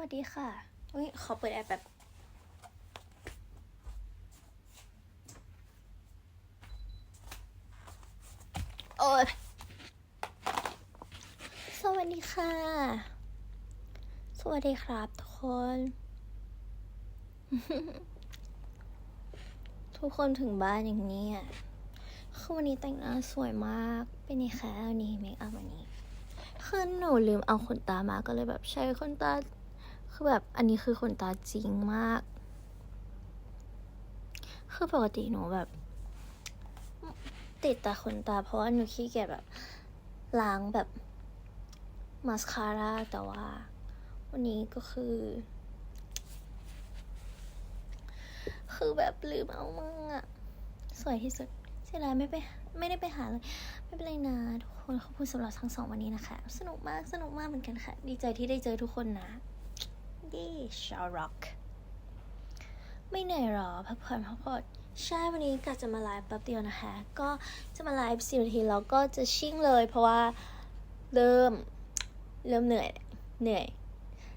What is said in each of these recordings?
วัสดีค่ะอุ้ยขอเปิดแอปแบบโอ้ยสวัสดีค่ะ สวัสดีครับทุกคน ทุกคนถึงบ้านอย่างนี้อะคือวันนี้แต่งหน้าสวยมาก เป็นไงคะวันนี้เมคอัพวันนี้คือหนูลืมเอาขนตามาก็เลยแบบใช้ขนตา คือแบบอันนี้คือขนตาจริงมาก คือปกติหนูแบบ ติดแต่ขนตา เพราะว่าหนูขี้เกียจแบบล้างแบบมาสคาร่าแต่ว่า วันนี้ก็คือ คือแบบลืมเอามั่งอะสวยที่สุดเสียดายไม่ไปไม่ได้ไปหาเลย ไม่เป็นไรนะทุกคนขอบคุณสำหรับทั้งสองวันนี้นะคะ สนุกมากสนุกมากเหมือนกันค่ะ ดีใจที่ได้เจอทุกคนนะ เย้ชาร็อกไม่เหนื่อยหรอพักผ่อนพักผ่อนใช่วันนี้กะจะมาไลฟ์แป๊บเดียวนะคะ ก็จะมาไลฟ์สิบนาทีแล้วก็จะชิ่งเลย เพราะว่าเริ่มเริ่มเหนื่อยเหนื่อย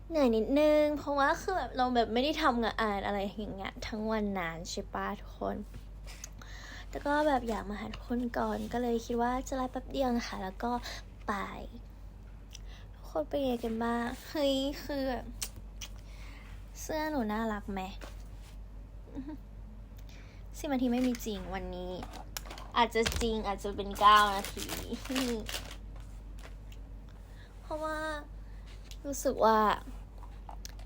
เหนื่อยนิดนึง เพราะว่าคือแบบเราแบบไม่ได้ทำงานอ่านอะไรอย่างเงี้ยทั้งวันนานใช่ปะทุกคนแต่ก็แบบอยากมาหาทุกคนก่อนก็เลยคิดว่าจะไลฟ์แป๊บเดียวนะคะ แล้วก็ไปทุกคนเป็นไงกันบ้างเฮ้ยคือ เสื้อหนูน่ารักไหมสิบนาทีไม่มีจริงวันนี้ อาจจะจริงอาจจะเป็นเก้านาที เพราะว่า รู้สึกว่า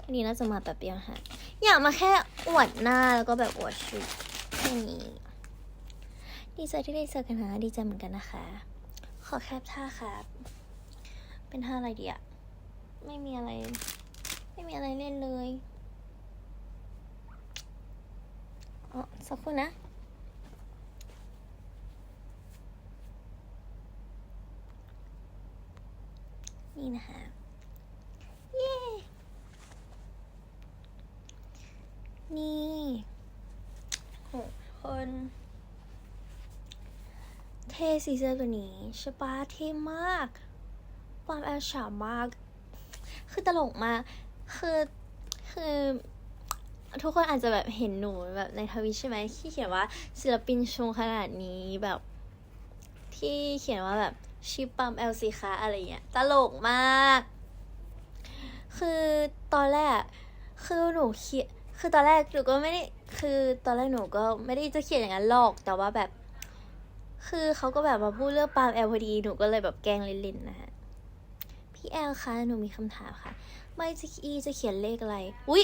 นนี้น่าจะมาแบบเดียวฮะอยากมาแค่อวดหน้าแล้วก็แบบอวดชุดแค่นี้ดีใจที่ได้เจอกันนะดีใจเหมือนกันนะคะ ขอแคปท่าครับเป็นท่าอะไรดีอะไม่มีอะไร ไม่มีอะไรเล่นเลย อ๋อสักครู่นะนี่นะคะเย้นี่โหคนเทสีเสื้อตัวนี้ใช่ปะเท่มาก ความแอลฉ่ำมาก คือตลกมาก คือ คือ ทุกคนอาจจะแบบเห็นหนูแบบในทวิตใช่ไหมที่เขียนว่าศิลปินชงขนาดนี้แบบ ที่เขียนว่าแบบชิปปัมเอลซีคะอะไรเงี้ยตลกมาก คือตอนแรกคือหนูเขียนคือตอนแรกหนูก็ไม่ได้คือตอนแรกหนูก็ไม่ได้จะเขียนอย่างนั้นหรอกแต่ว่าแบบ คือเขาก็แบบมาพูดเรื่องปาล์มแอลพอดีหนูก็เลยแบบแกล้งเล่นๆนะฮะพี่แอลคะหนูมีคำถามค่ะไม่จะอีจะเขียนเลขอะไรอุ๊ย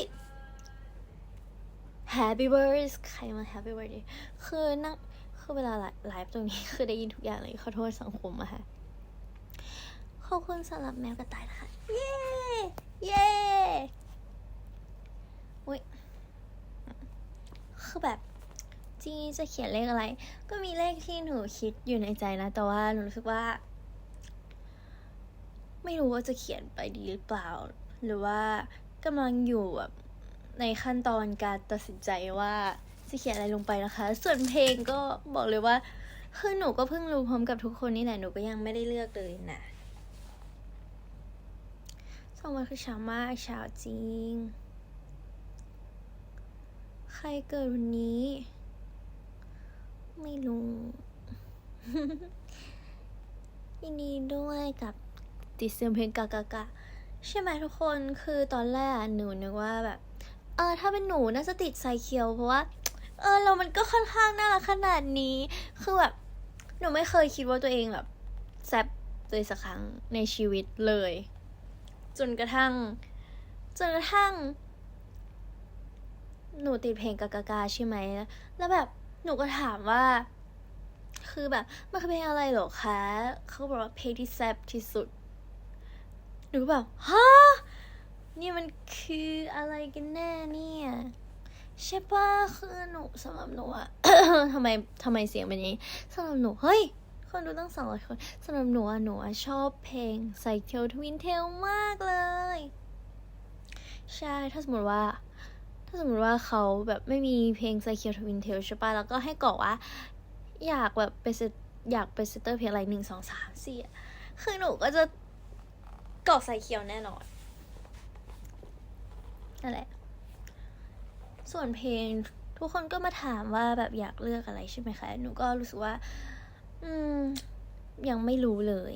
Happy birthday ใครมา Happy birthday คือนั่งคือเวลาไลฟ์ตรงนี้คือได้ยินทุกอย่างเลยขอโทษสังคมอะค่ะ ขอบคุณสำหรับแมวกระต่ายนะคะ เย้ เย้อุ๊ยคือแบบจริงจะเขียนเลขอะไร ก็มีเลขที่หนูคิดอยู่ในใจนะ แต่ว่าหนูรู้สึกว่า ไม่รู้ว่าจะเขียนไปดีหรือเปล่า หรือว่ากำลังอยู่แบบ ในขั้นตอนการตัดสินใจว่าจะเขียนอะไรลงไปนะคะ ส่วนเพลงก็บอกเลยว่าคือหนูก็เพิ่งรู้พร้อมกับทุกคนนี่แหละหนูก็ยังไม่ได้เลือกเลยนะสองวันคือเช้ามากเช้าจริง ใครเกิดวันนี้ ไม่รู้ยินดีด้วยกับติดเสียงเพลงกากากะใช่ไหมทุกคนคือตอนแรกหนูนึกว่าแบบ เออถ้าเป็นหนูน่าจะติดไซเคียวเพราะว่า เออเรามันก็ค่อนข้างน่ารักขนาดนี้ คือแบบหนูไม่เคยคิดว่าตัวเองแบบแซบเลยสักครั้งในชีวิตเลย จนกระทั่ง จนกระทั่ง หนูติดเพลงกากากาใช่ไหม แล้วแบบหนูก็ถามว่า คือแบบมันคือเพลงอะไรหรอคะ เขาบอกว่าเพลงที่แซบที่สุด หนูก็แบบฮะ นี่มันคืออะไรกันแน่เนี่ย ใช่ปะคือหนูสำหรับหนูอะ ทำไมทำไมเสียงเป็นอย่างนี้สำหรับหนูเฮ้ย คนดูตั้งสองร้อยคนสำหรับหนูอะหนูอะชอบเพลงไซเคิลทวินเทลมากเลย ใช่ถ้าสมมติว่า ถ้าสมมติว่าเขาแบบไม่มีเพลงไซเคิลทวินเทลใช่ปะแล้วก็ให้กรอกว่า อยากแบบไปเซตอยากไปเซตเตอร์เพลงอะไรหนึ่งสองสามสี่คือหนูก็จะกรอกไซเคิลแน่นอน นั่นแหละ ส่วนเพลงทุกคนก็มาถามว่าแบบอยากเลือกอะไรใช่ไหมคะ หนูก็รู้สึกว่า อืม ยังไม่รู้เลย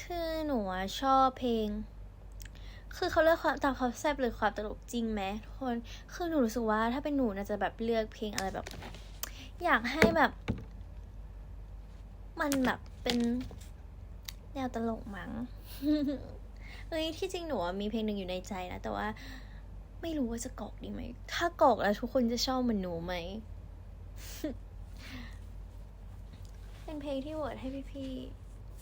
คือหนูชอบเพลง คือเขาเลือกความตามความแซ่บหรือความตลกจริงไหมทุกคน คือหนูรู้สึกว่าถ้าเป็นหนูน่าจะแบบเลือกเพลงอะไรแบบ อยากให้แบบ มันแบบเป็นแนวตลกมั้ง เฮ้ยที่จริงหนูมีเพลงหนึ่งอยู่ในใจนะแต่ว่าไม่รู้ว่าจะกรอกดีไหม ถ้ากรอกแล้วทุกคนจะชอบเหมือนหนูไหม เป็นเพลงที่โหวตให้พี่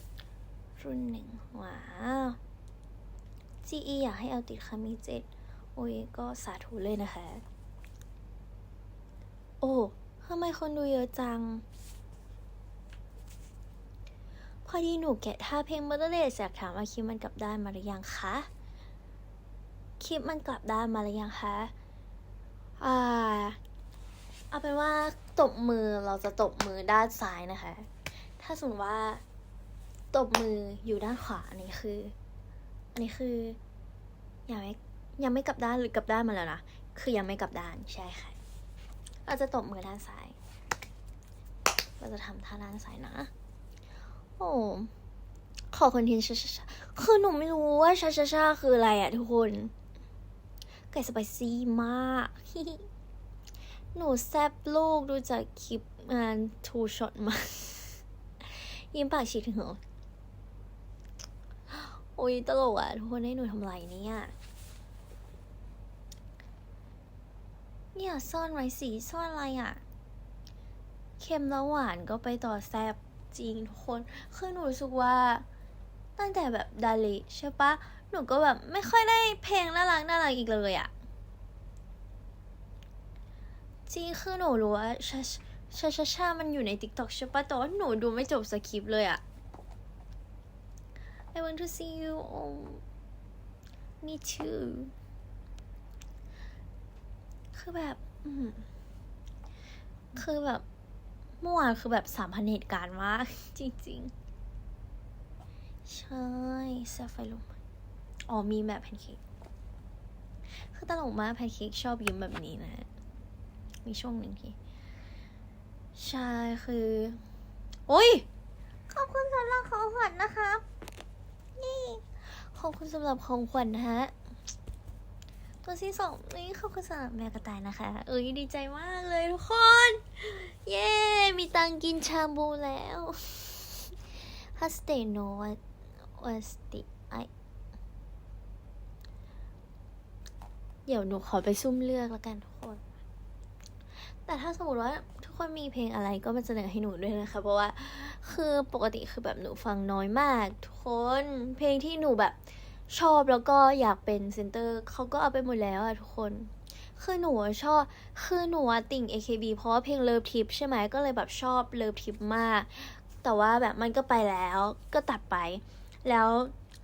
ๆรุ่นหนึ่งว้าว GE อยากให้เอาติดคามิเจ็ดโอ้ยก็สาธุเลยนะคะ โอ้ทำไมคนดูเยอะจัง พอดีหนูแกะท่าเพลง Mother Day อยากถามว่าคลิปมันกลับด้านมาหรือยังคะคลิปมันกลับด้านมาหรือยังคะอ่าเอาเป็นว่าตบมือเราจะตบมือด้านซ้ายนะคะ ถ้าสมมติว่า ตบมืออยู่ด้านขวาอันนี้คือ อันนี้คือยังไม่ยังไม่กลับด้านหรือกลับด้านมาแล้วนะคือยังไม่กลับด้านใช่ค่ะเราจะตบมือด้านซ้าย เราจะทำท่าด้านซ้ายนะ โอ้ขอคอนเทนต์ชาชาชาคือหนูไม่รู้ว่าชาชาชาคืออะไรอะทุกคน ไก่สไปซี่มาก หนูแซบลูกดูจากคลิปงานทูช็อตมายิ้มปากฉีกถึงเหรอโอ้ยตลกอะทุกคนให้หนูทำไรเนี่ยเนี่ยซ่อนไว้สีซ่อนอะไรอะเค็มแล้วหวานก็ไปต่อแซบ จริงทุกคนคือหนูรู้สึกว่าตั้งแต่แบบดาลิใช่ปะหนูก็แบบไม่ค่อยได้เพลงน่ารักน่ารักอีกเลยอะจริงคือหนูรู้ว่าชาชาชาชามันอยู่ใน TikTok ใช่ปะแต่ว่าหนูดูไม่จบสคริปต์เลยอะ I want to see you oh me too คือแบบ คือแบบ เมื่อวานคือแบบสามพันเหตุการณ์มาก จริงๆ ใช่แซฟไฟลงมอ๋อมีแบบแพนเค้กคือตลกมากแพนเค้กชอบยิ้มแบบนี้นะ มีช่วงหนึ่งที่ใช่คือ โอ้ย ขอบคุณสำหรับของขวัญนะครับ นี่ ขอบคุณสำหรับของขวัญนฮะ ตัวที่สองนี่ขอบคุณสำหรับแมวกระต่ายนะคะ เอ้ยดีใจมากเลยทุกคน เย้ มีตังกินชาบูแล้วฮัสเตโนวัสติไอเดี๋ยวหนูขอไปซุ่มเลือกแล้วกันทุกคน แต่ถ้าสมมติว่าทุกคนมีเพลงอะไรก็มาเสนอให้หนูด้วยนะคะ เพราะว่าคือปกติคือแบบหนูฟังน้อยมาก ทุกคนเพลงที่หนูแบบ ชอบแล้วก็อยากเป็นเซนเตอร์เขาก็เอาไปหมดแล้วอะทุกคน คือหนูชอบ คือหนูติ่ง AKB เพราะว่าเพลงเลิฟทิปใช่ไหมก็เลยแบบชอบเลิฟทิปมาก แต่ว่าแบบมันก็ไปแล้วก็ตัดไป แล้ว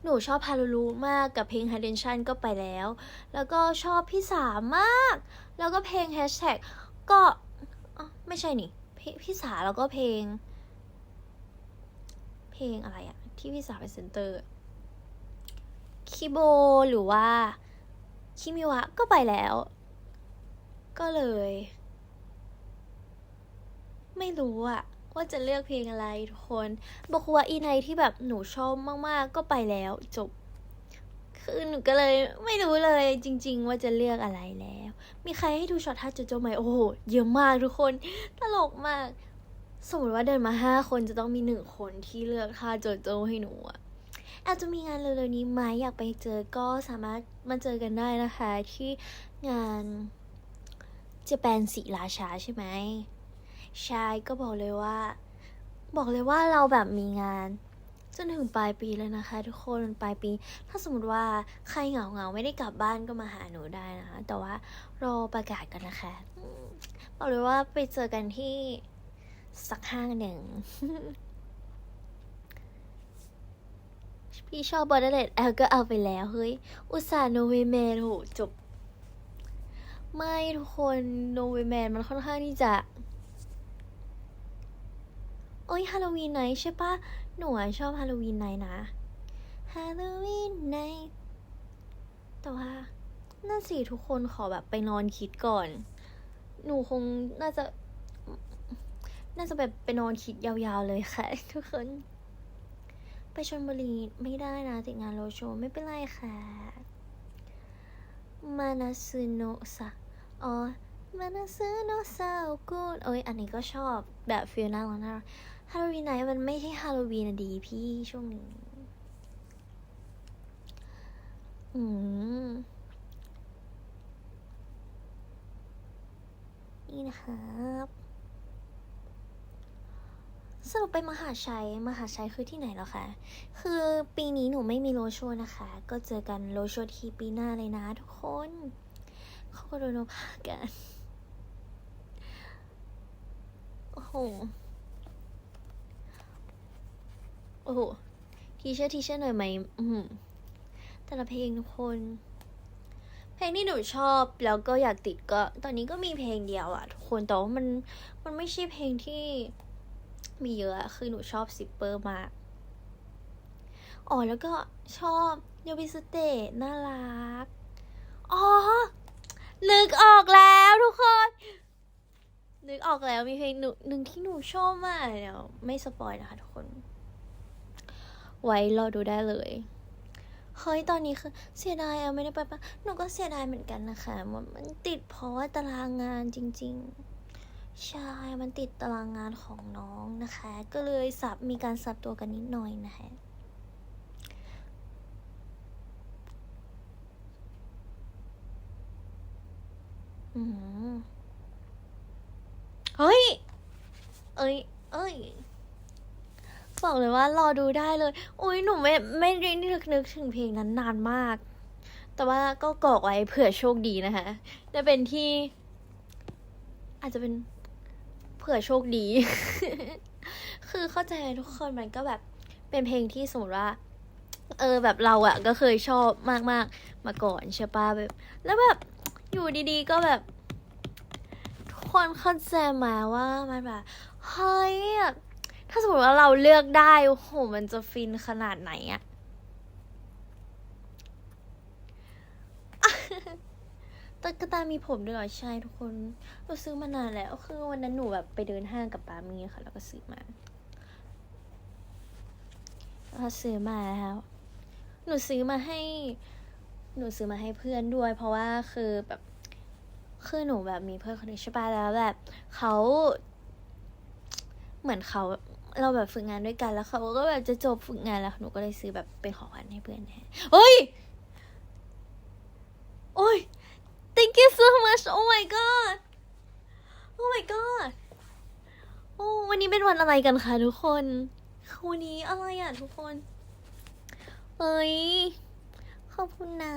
หนูชอบฮารุรุมากกับเพลง Hidden Shan ก็ไปแล้ว แล้วก็ชอบพี่สามาก แล้วก็เพลง Hashtag ก็ไม่ใช่นี่พ,พี่สาแล้วก็เพลง เพลงอะไรอะที่พี่สาเป็นเซนเตอร์ คิโบหรือว่า คิมิวะก็ไปแล้ว ก็เลย ไม่รู้อะว่าจะเลือกเพลงอะไรทุกคนบอกว่าอีไนที่แบบหนูชอบมากๆ ก็ไปแล้วจบ คือหนูก็เลยไม่รู้เลยจริง ๆ ว่าจะเลือกอะไรแล้ว มีใครให้ดูช็อตท่าโจโจไหมโอ้โหเยอะมากทุกคน ตลกมาก สมมติว่าเดินมาห้าคนจะต้องมีหนึ่งคนที่เลือกท่าโจโจให้หนูอะ อาจจะมีงานเร็วๆนี้ไหมอยากไปเจอก็สามารถมาเจอกันได้นะคะ ที่งานเจแปนศิราชาใช่ไหมใช่ก็บอกเลยว่า บอกเลยว่าเราแบบมีงานจนถึงปลายปีเลยนะคะ ทุกคนปลายปี ถ้าสมมติว่าใครเหงาเงาๆไม่ได้กลับบ้านก็มาหาหนูได้นะคะ แต่ว่ารอประกาศกันนะคะบอกเลยว่าไปเจอกันที่สักห้างหนึ่ง พี่ชอบบอดเลตแอลก็เอาไปแล้ว เฮ้ย อุตส่าห์โนเวแมนโหจบ ไม่ทุกคนโนเวแมนมันค่อนข้างที่จะ โอ้ยฮาโลวีนไนใช่ปะหนูชอบฮาโลวีนไนนะฮาโลวีนไนแต่ว่าน่าสิทุกคนขอแบบไปนอนคิดก่อน หนูคงน่าจะ น่าจะแบบไปนอนคิดยาวๆเลยค่ะ ทุกคน ไปชนบุรีไม่ได้นะติดงานโรโชไม่เป็นไรค่ะ มานาซึโนะซะอ๋อมานาซึโนะซาโอกุนเอ้ยอันนี้ก็ชอบแบบฟิลน่ารักน่ารักฮาโลวีนไหนมันไม่ใช่ฮาโลวีนะดีพี่ช่วงนี้อืมนี่นะครับ สรุปไปมหาชัย มหาชัยคือที่ไหนแล้วคะ คือปีนี้หนูไม่มีโรดโชว์นะคะ ก็เจอกันโรดโชว์ที่ปีหน้าเลยนะทุกคนเขาก็โดนพากัน โอ้โห โอ้โห ทีเชอร์ทีเชอร์หน่อยไหม อืมแต่ละเพลงทุกคน เพลงที่หนูชอบแล้วก็อยากติดก็ ตอนนี้ก็มีเพลงเดียวอะทุกคน แต่ว่ามัน มันไม่ใช่เพลงที่ มีเยอะอะคือหนูชอบซิปเปอร์มาก อ๋อ แล้วก็ชอบโยบิสเตะน่ารัก อ๋อ นึกออกแล้วทุกคน นึกออกแล้วมีเพลงหนูหนึ่งที่หนูชอบมากเดี๋ยวไม่สปอยนะคะทุกคน ไว้รอดูได้เลยเฮ้ย ตอนนี้คือเสียดายอะไม่ได้ไปปะหนูก็เสียดายเหมือนกันนะคะ มันติดเพราะว่าตารางงานจริง ๆ ใช่มันติดตารางงานของน้องนะคะ ก็เลยสับมีการสับตัวกันนิดหน่อยนะคะอืมเฮ้ย เอ้ย เอ้ย บอกเลยว่ารอดูได้เลย อุ้ยหนูไม่ไม่ได้นึกนึกถึงเพลงนั้นนานมาก แต่ว่าก็กรอกไว้เผื่อโชคดีนะคะจะเป็นที่ อาจจะเป็น ผื่อโชคดี คือเข้าใจทุกคนมันก็แบบเป็นเพลงที่สมมติว่า เออแบบเราอะก็เคยชอบมากๆมาก่อนใช่ปะแบบ แล้วแบบอยู่ดีๆก็แบบ ทุกคนเข้าใจมาว่ามันแบบเฮ้ยถ้าสมมติว่าเราเลือกได้โอ้โหมันจะฟินขนาดไหนอะ ตุ๊ กตามีผมด้วยเหรอใช่ทุกคนเราซื้อมานานแล้วคือวันนั้นหนูแบบไปเดินห้างกับปามีค่ะ แล้วก็ซื้อมาเราซื้อมาแล้ว หนูซื้อมาให้ หนูซื้อมาให้เพื่อนด้วย เพราะว่าคือแบบคือหนูแบบมีเพื่อนคนหนึงใช่ปะแล้วแบบเขาเหมือนเขาเราแบบฝึกงานด้วยกันแล้วเขาก็แบบจะจบฝึกงานแล้วหนูก็เลยซื้อแบบเป็นของขวัญให้เพื่อนแทนเฮ้ย โอ้ย thank you so much oh my god oh my god โอ้วันนี้เป็นวันอะไรกันคะทุกคนวันนี้อะไรอะทุกคน เอ้ย ขอบคุณนะ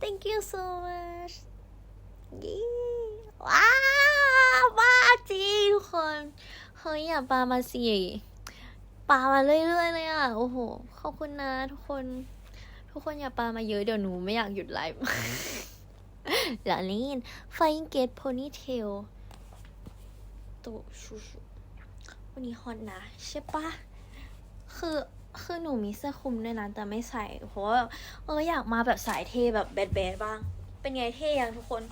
thank you so much ยี่ว้าวบ้าจริงทุกคน เฮ้ยอย่าปามาสิปามาเรื่อยๆเลยอะ โอ้โห ขอบคุณนะทุกคน ทุกคนอย่าปามาเยอะเดี๋ยวหนูไม่อยากหยุดไลฟ์ หล่อล่น Flying Gate Ponytail ตัวชูชูวันนี้ฮอตนะ ใช่ปะคือคือหนูมีเสื้อคลุมด้วยนะแต่ไม่ใส่ เพราะว่าเอออยากมาแบบสายเท่แบบแบดแบดบ้าง เป็นไงเท่ยังทุกคน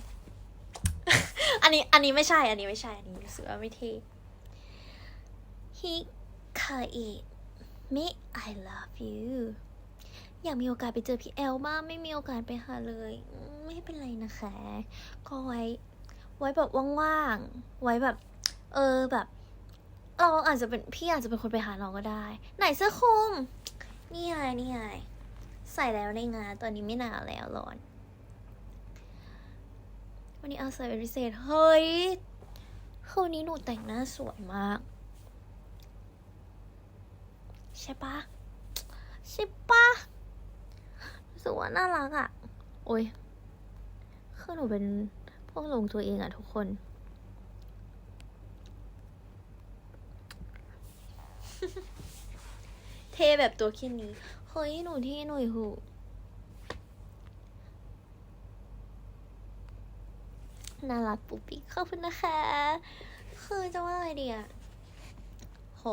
อันนี้อันนี้ไม่ใช่ อันนี้ไม่ใช่ อันนี้รู้สึกว่าไม่เท่ฮิคาอิมิ I love you อยากมีโอกาสไปเจอพี่แอลบ้างไม่มีโอกาสไปหาเลย ไม่เป็นไรนะคะ ก็ไว้ ไว้แบบว่างๆ ไว้แบบ เออแบบ เราอาจจะเป็นพี่อาจจะเป็นคนไปหาน้องก็ได้ ไหนเสื้อคลุม นี่ไงนี่ไงใส่แล้วในงานตอนนี้ไม่หนาวแล้วร้อน วันนี้เอาใส่เป็นพิเศษ เฮ้ยคืนวันนี้หนูแต่งหน้าสวยมาก ใช่ปะใช่ปะรู้สึกว่าน่ารักอะ่ะ โอ้ย คือหนูเป็นพวกลงตัวเองอะทุกคน เทแบบตัวแค่นี้ เฮ้ย หนูเท่หน่อยหูน่ารักปุ๊บปิ๊กขอบคุณนะคะ คือจะว่าอะไรดีอะโห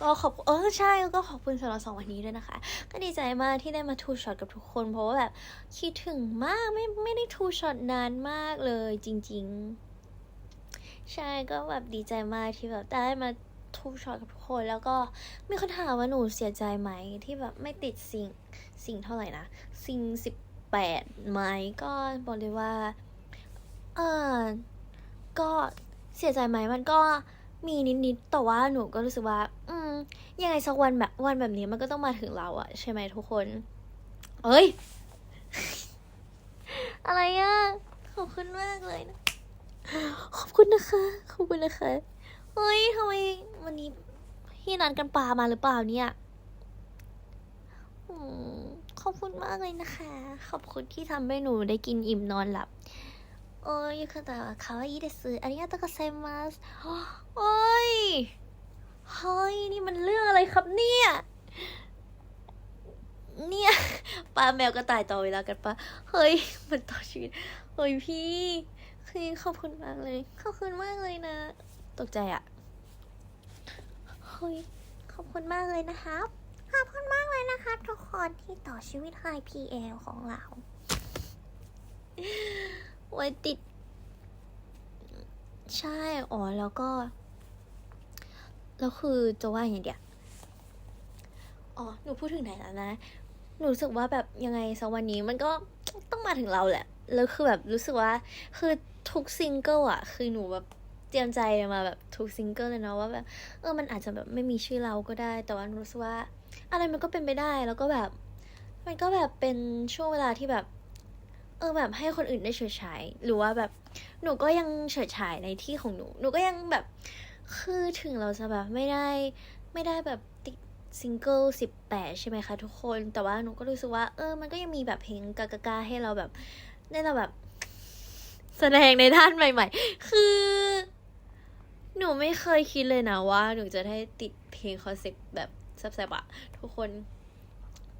ก็ขอบเออใช่ก็ขอบคุณสำหรับสองวันนี้ด้วยนะคะ ก็ดีใจมากที่ได้มาทูช็อตกับทุกคน เพราะว่าแบบคิดถึงมากไม่ไม่ได้ทูช็อตนานมากเลยจริง ๆ ใช่ก็แบบดีใจมากที่แบบได้มาทูช็อตกับทุกคนแล้วก็มีคนถามว่าหนูเสียใจไหมที่แบบไม่ติดซิงซิงเท่าไหร่นะซิงสิบแปดไหมก็บอกเลยว่าเออก็เสียใจไหมมันก็มีนิดๆแต่ว่าหนูก็รู้สึกว่า อืม ยังไงสักวันแบบวันแบบนี้มันก็ต้องมาถึงเราอะใช่ไหมทุกคน เอ้ย อะไรอะขอบคุณมากเลยนะ ขอบคุณนะคะ ขอบคุณนะคะเฮ้ยทำไมวันนี้พี่นัดกันปลามาหรือเปล่าเนี่ยอขอบคุณมากเลยนะคะ ขอบคุณที่ทำให้หนูได้กินอิ่มนอนหลับโอ้ยคือแต่ว่าเขาอีเดสอันนี้ต้องกไซมัสโอ้ย เฮ้ยนี่มันเรื่องอะไรครับเนี่ย เนี่ยปลาแมวก็ตายต่อเวลากันปะเฮ้ย มันต่อชีวิต เฮ้ยพี่คือขอบคุณมากเลย ขอบคุณมากเลยนะ ตกใจอะเฮ้ย ขอบคุณมากเลยนะครับ ขอบคุณมากเลยนะคะทุกคนที่ต่อชีวิตให้ PL ของเราไว้ติด ใช่ อ๋อ แล้วก็ แล้วคือจะว่าอย่างเดียวอ๋อ หนูพูดถึงไหนแล้วนะ หนูรู้สึกว่าแบบยังไงสักวันนี้มันก็ต้องมาถึงเราแหละ แล้วคือแบบรู้สึกว่า คือทุกซิงเกิลอะคือหนูแบบเตรียมใจมาแบบทุกซิงเกิลเลยเนาะว่าแบบเออ มันอาจจะแบบไม่มีชื่อเราก็ได้ แต่ว่าหนูรู้สึกว่า อะไรมันก็เป็นไปได้ แล้วก็แบบ มันก็แบบเป็นช่วงเวลาที่แบบ เออแบบให้คนอื่นได้เฉยฉายหรือว่าแบบหนูก็ยังเฉยฉายในที่ของหนู หนูก็ยังแบบ คือถึงเราจะแบบไม่ได้ไม่ได้แบบติดซิงเกิลสิบแปดใช่ไหมคะทุกคน แต่ว่าหนูก็รู้สึกว่า เออ มันก็ยังมีแบบเพลงกากาให้เราแบบได้เราแบบ แสดงในด้านใหม่ ๆ คือ หนูไม่เคยคิดเลยนะว่า หนูจะได้ติดเพลงคอนเซ็ปต์แบบแซบๆอะทุกคน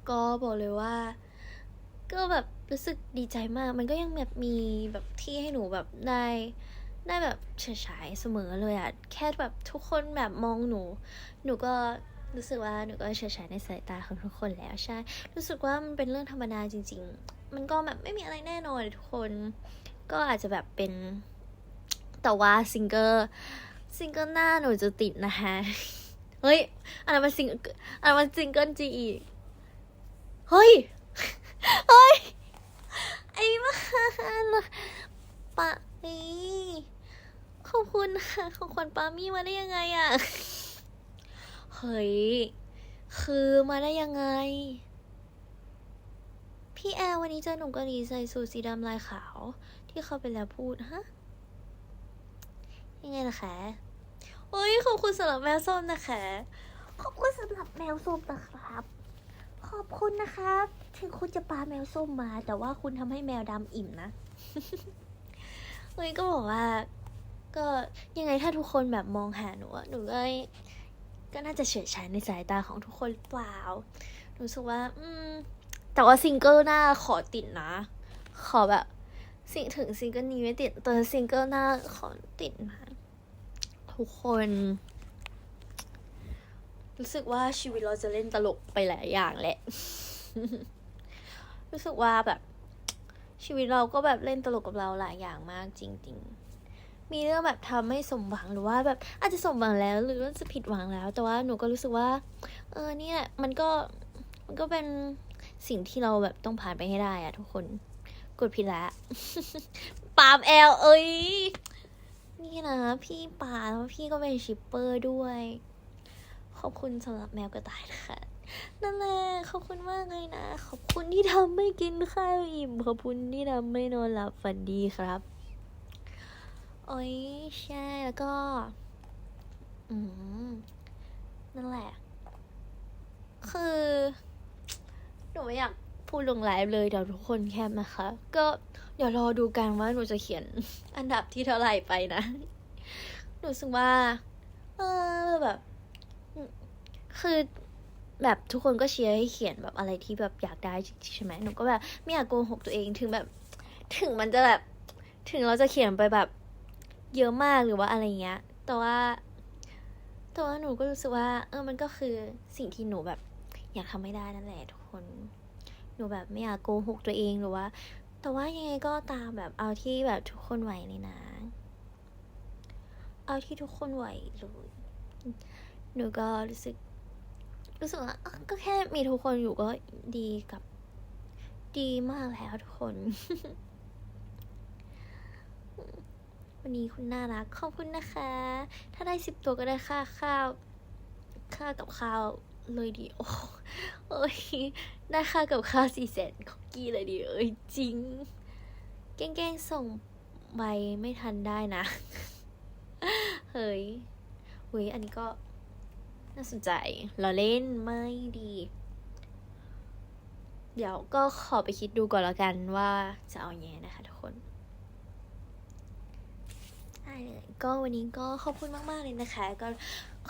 ก็บอกเลยว่า ก็แบบรู้สึกดีใจมาก มันก็ยังแบบมีแบบที่ให้หนูแบบได้ ได้แบบเฉยฉายเสมอเลยอะแค่แบบทุกคนแบบมองหนู หนูก็รู้สึกว่าหนูก็เฉยฉายในสายตาของทุกคนแล้วใช่ รู้สึกว่ามันเป็นเรื่องธรรมดาจริง ๆ มันก็แบบไม่มีอะไรแน่นอนเลยทุกคน ก็อาจจะแบบเป็น แต่ว่าซิงเกิลซิงเกิลหน้าหนูจะติดนะคะเฮ้ยอันนั้นมันซิงอันนั้นมันซิงเกิลจีอีกเฮ้ย เฮ้ย ไอ้บ้าปะนี่ อบคุณค่ะของขวัญปามี่มาได้ยังไงอะเฮ้ย คือมาได้ยังไง พี่แอร์วันนี้เจอหนุ่มเกาหลีใส่สูทสีดำลายขาว ที่เขาไปแล้วพูดฮะ ยังไงล่ะคะโอ้ยขอบคุณสำหรับแมวส้มนะคะ ขอบคุณสำหรับแมวส้มนะครับ ขอบคุณนะครับ ถึงคุณจะปาแมวส้มมา แต่ว่าคุณทำให้แมวดำอิ่มนะเฮ้ยก็บอกว่า ก็ยังไงถ้าทุกคนแบบมองหาหนูอะหนูก็ก็น่าจะเฉยฉายในสายตาของทุกคนหรือเปล่าหนูรู้สึกว่า อืม แต่ว่าซิงเกิลหน้าขอติดนะ ขอแบบ สิ่งถึงซิงเกิลนี้ไม่ติดแต่ซิงเกิลหน้าขอติดนะทุกคน รู้สึกว่าชีวิตเราจะเล่นตลกไปหลายอย่างแหละ รู้สึกว่าแบบ ชีวิตเราก็แบบเล่นตลกกับเราหลายอย่างมากจริง ๆ มีเรื่องแบบทำให้สมหวังหรือว่าแบบอาจจะสมหวังแล้วหรือว่าจะผิดหวังแล้ว แต่ว่าหนูก็รู้สึกว่า เออเนี่ยมันก็มันก็เป็นสิ่งที่เราแบบต้องผ่านไปให้ได้อะทุกคน กดผิดละปามแอลเอ้ยนี่นะพี่ปาแล้วพี่ก็เป็นชิปเปอร์ด้วย ขอบคุณสำหรับแมวกระต่ายนะคะนั่นแหละขอบคุณมากเลยนะ ขอบคุณที่ทำให้กินข้าวอิ่ม ขอบคุณที่ทำให้นอนหลับฝันดีครับ โอ้ยใช่แล้วก็ อืมนั่นแหละ คือหนูไม่อยากพูดลงไลฟ์เลยเดี๋ยวทุกคนแคบนะคะ ก็เดี๋ยวรอดูกันว่าหนูจะเขียนอันดับที่เท่าไหร่ไปนะ หนูสึกว่า เออแบบ คือแบบทุกคนก็เชียร์ให้เขียนแบบอะไรที่แบบอยากได้ใช่ไหมหนูก็แบบไม่อยากโกหกตัวเองถึงแบบ ถึงมันจะแบบ ถึงเราจะเขียนไปแบบ เยอะมากหรือว่าอะไรเงี้ย แต่ว่าแต่ว่าหนูก็รู้สึกว่า เออมันก็คือสิ่งที่หนูแบบ อยากทำไม่ได้นั่นแหละทุกคน หนูแบบไม่อยากโกหกตัวเองหรือว่า แต่ว่ายังไงก็ตามแบบเอาที่แบบทุกคนไหวเลยนะ เอาที่ทุกคนไหวเลยหนูก็รู้สึก รู้สึกว่าก็แค่มีทุกคนอยู่ก็ดีกับ ดีมากแล้วทุกคน วันนี้คุณน่ารักขอบคุณนะคะ ถ้าได้สิบตัวก็ได้ค่าข้าวค่ากับข้าวเลยดีโอ้โอ้ยได้ค่ากับข้าวสี่แสนคุกกี้เลยดีเอ้ยจริง แกล้งๆส่งใบไม่ทันได้นะ เฮ้ยเฮ้ยอันนี้ก็น่าสนใจเราเล่นไม่ดี เดี๋ยวก็ขอไปคิดดูก่อนแล้วกันว่าจะเอายังไงนะคะทุกคน เลย ก็วันนี้ก็ขอบคุณมากๆเลยนะคะ ก็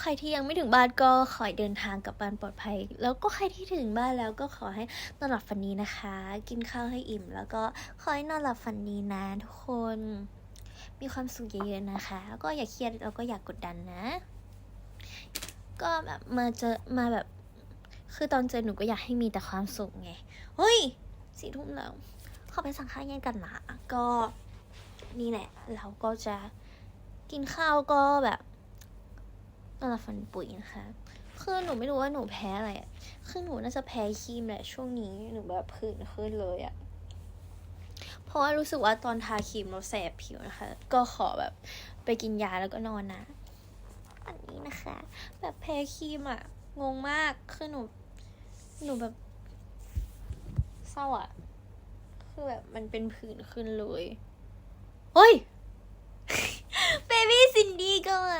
ใครที่ยังไม่ถึงบ้านก็ขอให้เดินทางกลับบ้านปลอดภัย แล้วก็ใครที่ถึงบ้านแล้วก็ขอให้นอนหลับฝันดีนะคะ กินข้าวให้อิ่ม แล้วก็ขอให้นอนหลับฝันดีนะทุกคน มีความสุขเยอะๆนะคะ แล้วก็อย่าเครียดแล้วก็อย่ากกดดันนะ ก็แบบมาเจอมาแบบ คือตอนเจอหนูก็อยากให้มีแต่ความสุขไงเฮ้ยสี่ทุ่มแล้วขอไปสั่งข้าวเย็นกันนะก็นี่แหละ เราก็จะ กินข้าวก็แบบนอลับฝันปุ๋ยนะคะคือหนูไม่รู้ว่าหนูแพ้อะไรอะคือหนูน่าจะแพ้ครีมแหละช่วงนี้หนูแบบผื่นขึ้นเลยอะเพราะว่ารู้สึกว่าตอนทาครีมเราแสบผิวนะคะ ก็ขอแบบไปกินยาแล้วก็นอนนะอันนี้นะคะ แบบแพ้ครีมอะงงมากคือหนู หนูแบบเศร้าอะคือแบบมันเป็นผื่นขึ้นเลยเฮ้ย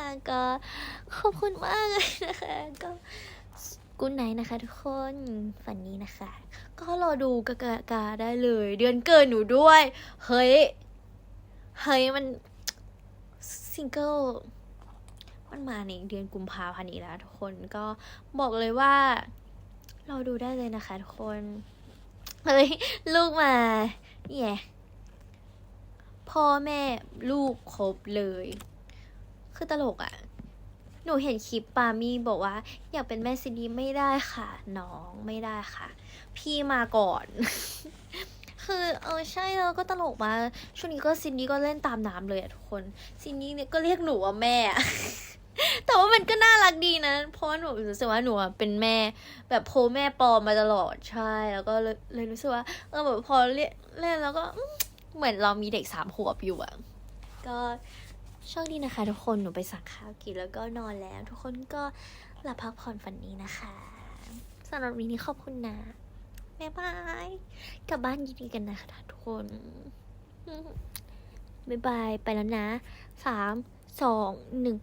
ก็มาก็ขอบคุณมากเลยนะคะก็กุนไหนนะคะ ทุกคนฝันนี้นะคะ ก็รอดูกากากาได้เลย เดือนเกิดหนูด้วย เฮ้ย เฮ้ยมันซิงเกิลมันมาในเดือนกุมภาพันธ์นี้แล้วทุกคนก็บอกเลยว่า เรอดูได้เลยนะคะ ทุกคน เฮ้ย ลูกมาเนี่ยพ่อแม่ลูกครบเลย คือตลกอะ่ะ หนูเห็นคลิปปามีบอกว่า อยากเป็นแม่ซินดี้ไม่ได้ค่ะ น้องไม่ได้ค่ะ พี่มาก่อน คือเออใช่แล้วก็ตลกมา ช่วงนี้ก็ซินดี้ก็เล่นตามน้ำเลยอะทุกคน ซินดี้เนี่ยก็เรียกหนูว่าแม่ แต่ว่ามันก็น่ารักดีนะ เพราะว่าหนูรู้สึกว่าหนูเป็นแม่ แบบโพแม่ปลอมมาตลอดใช่ แล้วก็เลยเลยรู้สึกว่า เออแบบพอเล่นแล้วก็เหมือนเรามีเด็กสามขวบอยู่อะก็ โชคดีนะคะ ทุกคนหนูไปสั่งข้าวกินแล้วก็นอนแล้ว ทุกคนก็หลับพักผ่อนฝันดีนะคะสำหรับวันนี้ขอบคุณนะบ๊ายบายกลับบ้านยินดีกันนะคะทุกคนบ๊ายบายไปแล้วนะสามสองหนึ่ง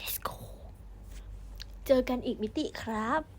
let's go เจอกันอีกมิติครับ